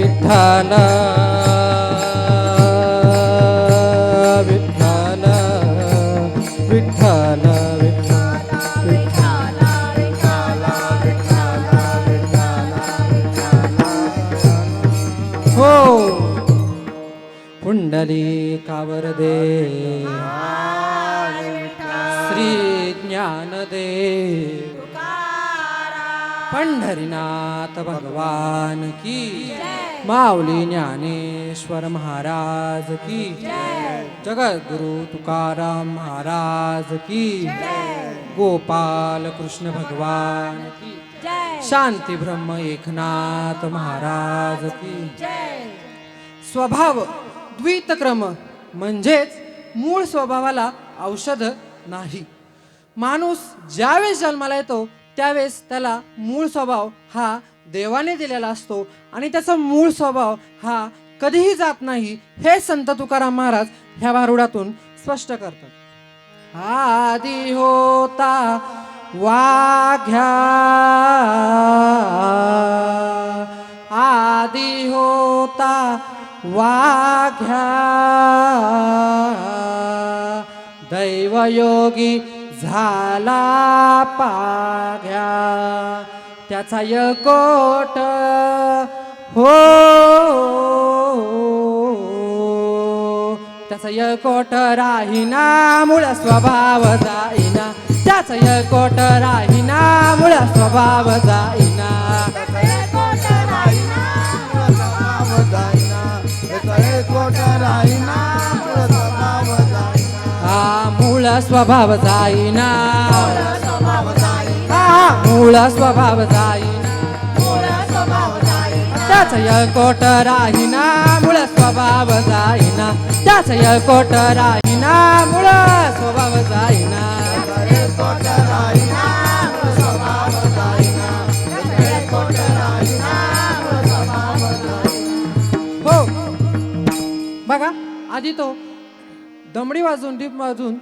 विठ्ठल। विठ्ठल। विठ्ठल। हो। कुंडली कावरदे श्री ज्ञानदेव पंढरीनाथ भगवान की माऊली ज्ञानेश्वर महाराज की जगद्गुरु तुकाराम महाराज की गोपाल कृष्ण भगवान की शांती ब्रह्म एकनाथ महाराज की स्वभाव द्वितक्रम म्हणजेच मूळ स्वभावाला औषध नाही. माणूस ज्यावेळेस जन्माला येतो त्यावेळेस त्याला मूळ स्वभाव हा देवाने दिलेला असतो आणि त्याचा मूळ स्वभाव हा कधीही जात नाही हे संत तुकाराम महाराज ह्या भारुडातून स्पष्ट करतात. आदी होता वाघ्या. आदी होता वाघ्या. दैवयोगी झाला पाघ्या त्याचा यकोट हो. त्याचा यकोट राहीना मूळ स्वभाव जाईना. त्याचा यकोट राहीना मूळ स्वभाव जाईना. स्वभाव जाईना. मूळ स्वभाव जाईना. त्याच यकोट राहीना मूळ स्वभाव जाईना. त्याच यकोट राहीना मूळ स्वभाव जाईना. हो. बघा आधी तो दमडी वाजून डीप वाजून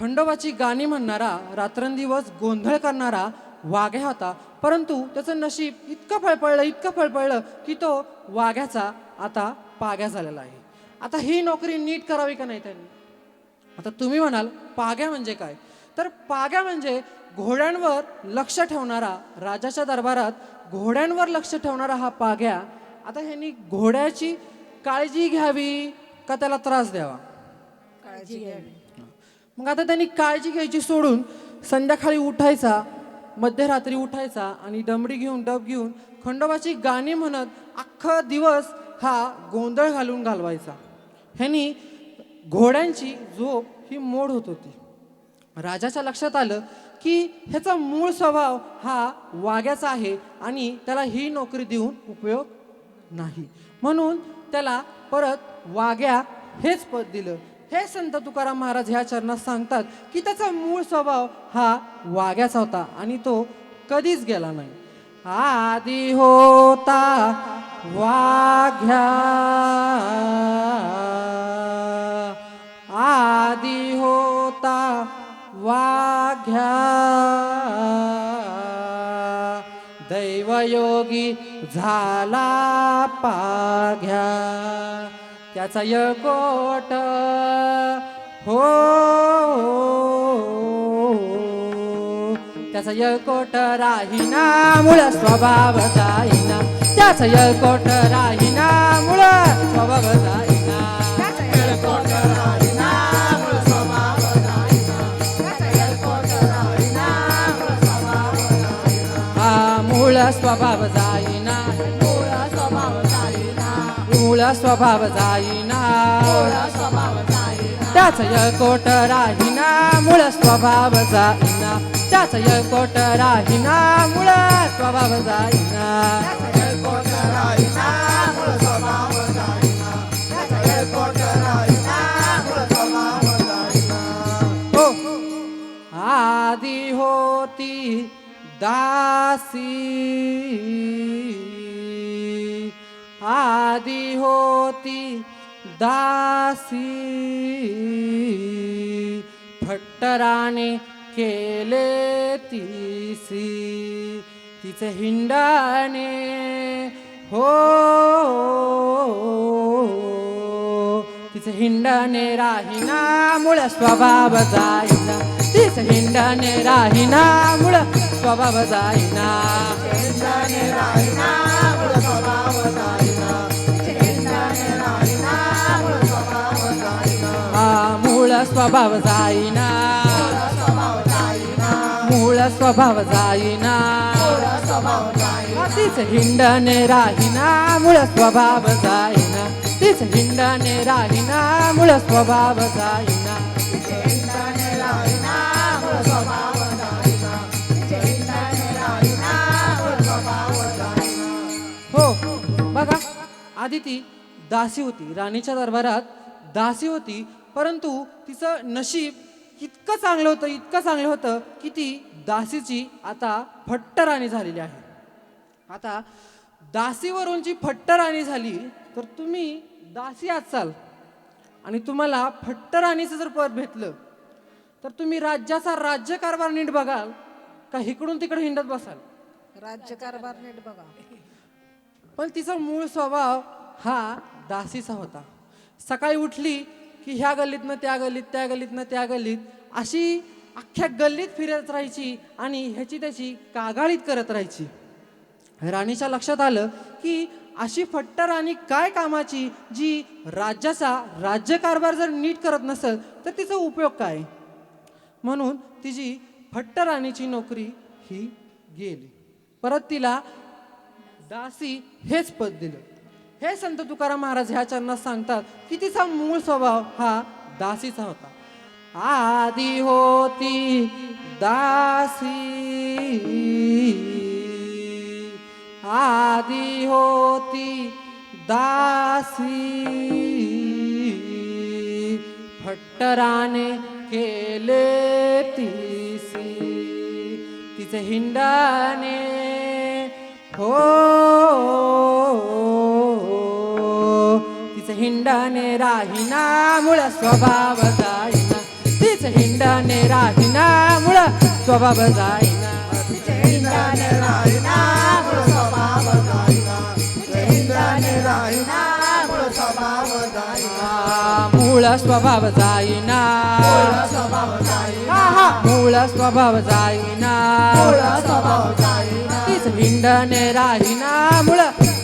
खंडोबाची गाणी म्हणणारा रात्रंदिवस गोंधळ करणारा वाघ्या होता. परंतु त्याचं नशीब इतकं फळफळलं इतकं फळफळलं की तो वाघ्याचा आता पाग्या झालेला आहे. आता ही नोकरी नीट करावी का नाही त्यांनी? आता तुम्ही म्हणाल पाग्या म्हणजे काय? तर पाग्या म्हणजे घोड्यांवर लक्ष ठेवणारा राजाच्या दरबारात घोड्यांवर लक्ष ठेवणारा हा पाग्या. आता ह्यांनी घोड्याची काळजी घ्यावी का त्याला त्रास द्यावा? काळजी घ्यावी. मग आता त्यांनी काळजी घ्यायची सोडून संध्याकाळी उठायचा मध्यरात्री उठायचा आणि डमडी घेऊन डब घेऊन खंडोबाची गाणी म्हणत अख्खा दिवस हा गोंधळ घालून घालवायचा. ह्यांनी घोड्यांची झोप ही मोड होत होती. राजाच्या लक्षात आलं की ह्याचा मूळ स्वभाव हा वाग्याचा आहे आणि त्याला ही नोकरी देऊन उपयोग नाही. म्हणून त्याला परत वाघ्या हेच पद दिलं. हे संत तुकाराम महाराज ह्या चरणात सांगतात की त्याचा मूळ स्वभाव हा वाघ्याचा होता आणि तो कधीच गेला नाही. आधी होता वाघ्या. आधी होता वाघ्या. दैवयोगी झाला पाघ्या. त्याचा यकोट हो त्याचा यकोट राहीना मुळ स्वभाव जाईना त्याचा यकोट राहीना मुळ स्वभाव जाईना हा मुळ स्वभाव जाईना मूळ स्वभाव जाईना. त्याच यकोट राहीना मूळ स्वभाव जाईना. त्याच यकोट राहीना मूळ स्वभाव जाईना. हो. होती दासी दासी फट्टराने केले तिसी तिच हिंडाने हो तिचे हिंडाने राहिना मुळ स्वभाव जाईना तिच हिंडाने राहिना मुळ स्वभाव जाईना. हिंडाने राहिना मुळ स्वभाव जाईना. स्वभाव जाईना. मूळ स्वभाव जाईना. तीच हिंडणे राहिना मूळ स्वभाव जाईना. तीच हिंडणे राहिना मूळ स्वभाव जाईना. हो बघा आदिती दासी होती राणीच्या दरबारात दासी होती परंतु तिचं नशीब इतकं चांगलं होतं इतकं चांगलं होतं की ती दासीची आता फट्ट राणी झालेली आहे. आता दासीवरून जी फट्ट राणी झाली तर तुम्ही दासी असाल आणि तुम्हाला फट्ट राणीचं जर पद भेटलं तर तुम्ही राज्याचा राज्यकारभार नीट बघाल का इकडून तिकडे हिंडत बसाल? राज्यकारभार नीट बघा. पण तिचा मूळ स्वभाव हा दासीचा होता. सकाळी उठली की ह्या गल्लीतनं त्या गल्लीत त्या गल्लीतनं त्या गल्लीत अशी अख्ख्या गल्लीत फिरत राहायची आणि ह्याची त्याची कागाळीत करत राहायची. राणीच्या लक्षात आलं की अशी फट्ट राणी काय कामाची जी राज्याचा राज्यकारभार जर नीट करत नसेल तर तिचा उपयोग काय? म्हणून तिची फट्ट राणीची नोकरी ही गेली. परत तिला दासी हेच पद दिलं. हे संत तुकाराम महाराज ह्या चरणात सांगतात की तिचा मूळ स्वभाव हा दासीचा होता. आधी होती दासी. आधी होती दासी. फट्टराने केले तिसी. तिचे हिंडाने हो तिचे हिंडाने राहिना मुळ स्वभाव जाईना. तिचे हिंडाने राहिना मुळ स्वभाव जाईना. हा, मूळ स्वभाव जाईना. हा हा मूळ स्वभाव जाईना. तीच हिंडणे राहिना मुळ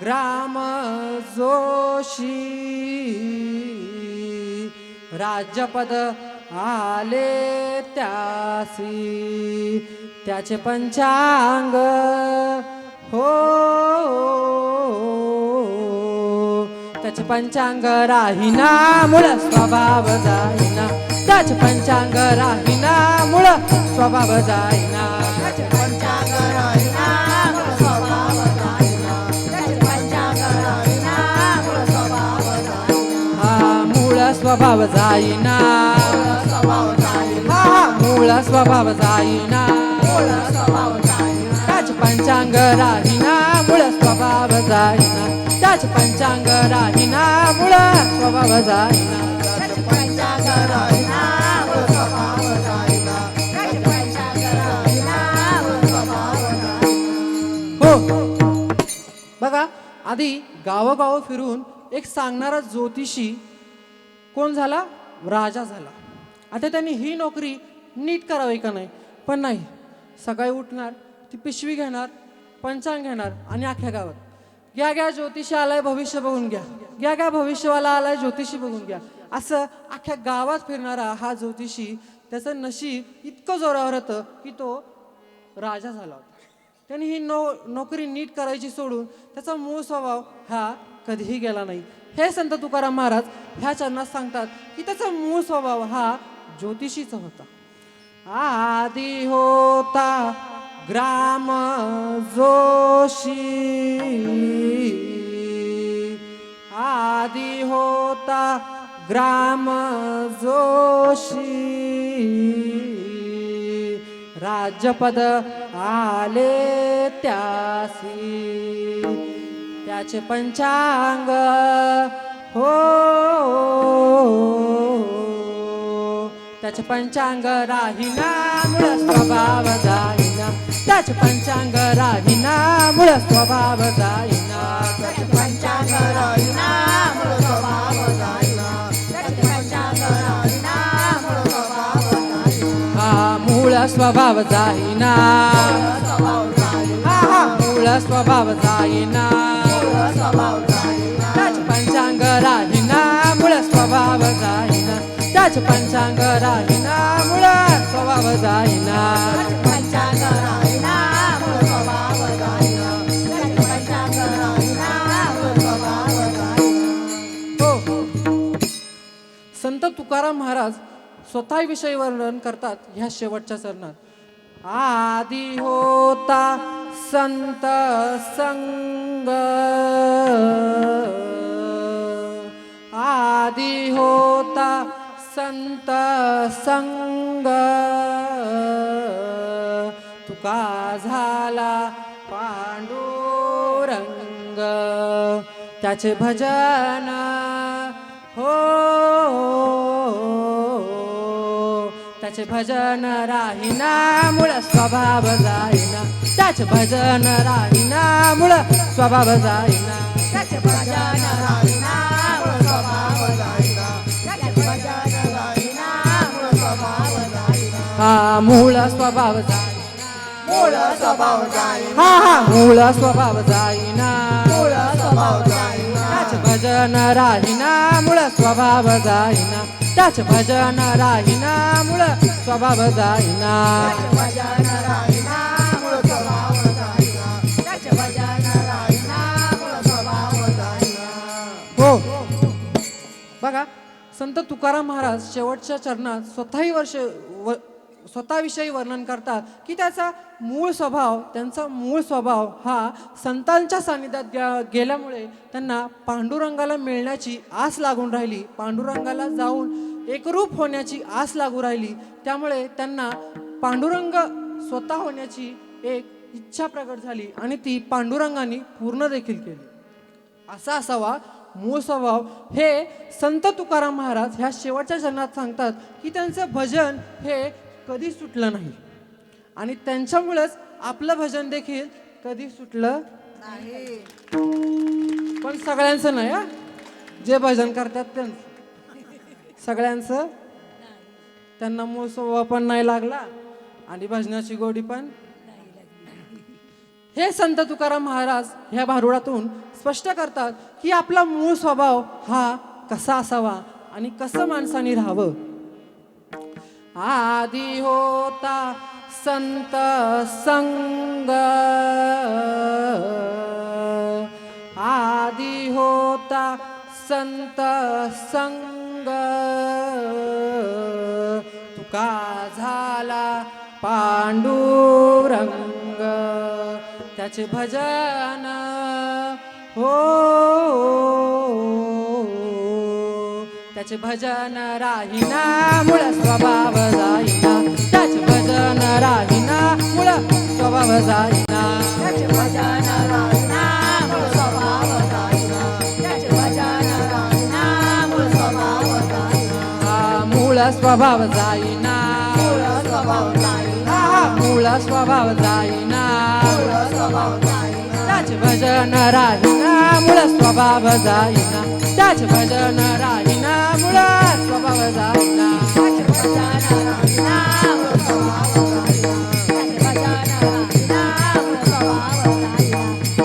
ग्राम जोशी। राज्यपद आले त्यासी। त्याचे पंचांग हो। त्याचे पंचांग राहिना मुळ स्वभाव जाईना। त्याचे पंचांग राहिना मुळ स्वभाव जाईना। हा स्वभाव जाईना. हा मूळ स्वभाव जाईना. त्याच पंचांग राहिना मुळ स्वभाव जाईना. त्याच पंचांग राहिना मुळ स्वभाव जाईना. हो. बघा आधी गावोगाव फिरून एक सांगणारा ज्योतिषी कोण झाला? राजा झाला. आता त्यांनी ही नोकरी नीट करावी का नाही? पण नाही. सकाळी उठणार ती पिशवी घेणार पंचांग घेणार आणि अख्ख्या गावात. घ्या घ्या ज्योतिषी आलाय भविष्य बघून घ्या. घ्या घ्या भविष्यवाला आलाय ज्योतिषी बघून घ्या. असं अख्ख्या गावात फिरणारा हा ज्योतिषी त्याचं नशीब इतकं जोरावर होतं की तो राजा झाला होता. त्यांनी ही नो नोकरी नीट करायची सोडून त्याचा मूळ स्वभाव हा कधीही गेला नाही. हे संत तुकाराम महाराज ह्या चरणात सांगतात की त्याचा मूळ स्वभाव हा ज्योतिषीचा होता. आदी होता ग्राम जोशी. आदी होता ग्राम जोशी. राज्यपद आले त्यासी. त्याचे पंचांग हो त्याच पंचांग राहिना मुळ स्वभाव जाईना. त्याचे पंचांग राहिना मुळ स्वभाव जाईना. पंचांग राहिना मुळ स्वभाव जाईना. पंचांग राहिना स्वभाव जाईना. हा मूळ स्वभाव जाईना. हा मूळ स्वभाव जाईना. स्वभाव जाईना. राहिना मूळ स्वभाव जाईना. त्याचे पंचांग राहिना मूळ स्वभाव जाईना. हो. संत तुकाराम महाराज स्वतःविषयी वर्णन करतात ह्या शेवटच्या चरणात. आदी होता संत संग. आदि होता संत संग। तुका झाला पांडुरंग। त्याचे भजन हो। त्याचे भजन राहिना मुळ स्वभाव जाईना। त्याचे भजन राहिना मुळ स्वभाव जाईना। त्याचे भजन मूळ स्वभाव जाईना. मूळ स्वभाव जाईना. हा हा. मूळ स्वभाव जाईना. मूळ स्वभाव जाईना. त्याचे भजन राहिना मूळ स्वभाव जाईना. त्याचे भजन राहिना मूळ स्वभाव जाईना. भजन राहिना मूळ स्वभाव जाईना. त्याचे भजन राहिना मूळ स्वभाव जाईना. हो. बघा संत तुकाराम महाराज शेवटच्या चरणात स्वतःही वर्ष स्वतःविषयी वर्णन करतात की त्याचा मूळ स्वभाव त्यांचा मूळ स्वभाव हा संतांच्या सानिध्यात गे गेल्यामुळे त्यांना पांडुरंगाला मिळण्याची आस लागून राहिली. पांडुरंगाला जाऊन एकरूप होण्याची आस लागू राहिली. त्यामुळे त्यांना पांडुरंग स्वतः होण्याची एक इच्छा प्रकट झाली आणि ती पांडुरंगाने पूर्ण देखील केली. असा असावा मूळ स्वभाव. हे संत तुकाराम महाराज ह्या शेवटच्या चरणात सांगतात की त्यांचं भजन हे कधी सुटलं नाही. आणि त्यांच्यामुळेच आपलं भजन देखील कधी सुटलं नाही. पण सगळ्यांचं नाही हा? जे भजन करतात त्यांचं. सगळ्यांचं त्यांना मूळ स्वभाव पण नाही लागला आणि भजनाची गोडी पण हे संत तुकाराम महाराज ह्या भारुडातून स्पष्ट करतात की आपला मूळ स्वभाव हा कसा असावा आणि कसं माणसाने राहावं? आधी होता संत संग। आदी होता संत संग। तुका झाला पांडुरंग। त्याचे भजन हो। त्याचे भजन राहिना मूळ स्वभाव जाईना. त्याचे भजन राहिना मूळ स्वभाव जाईना. त्याचे भजन राहिना मूळ स्वभाव जाईना. त्याचे भजन राहिना मूळ स्वभाव जाईना. मूळ स्वभाव जाईना. मूळ स्वभाव जाईना. मूळ स्वभाव जाईना. मूळ स्वभाव जाईना. त्याचे भजन राहिना मूळ स्वभाव जाईना. त्याच भजन राहिना मुळा स्वभाव जाणा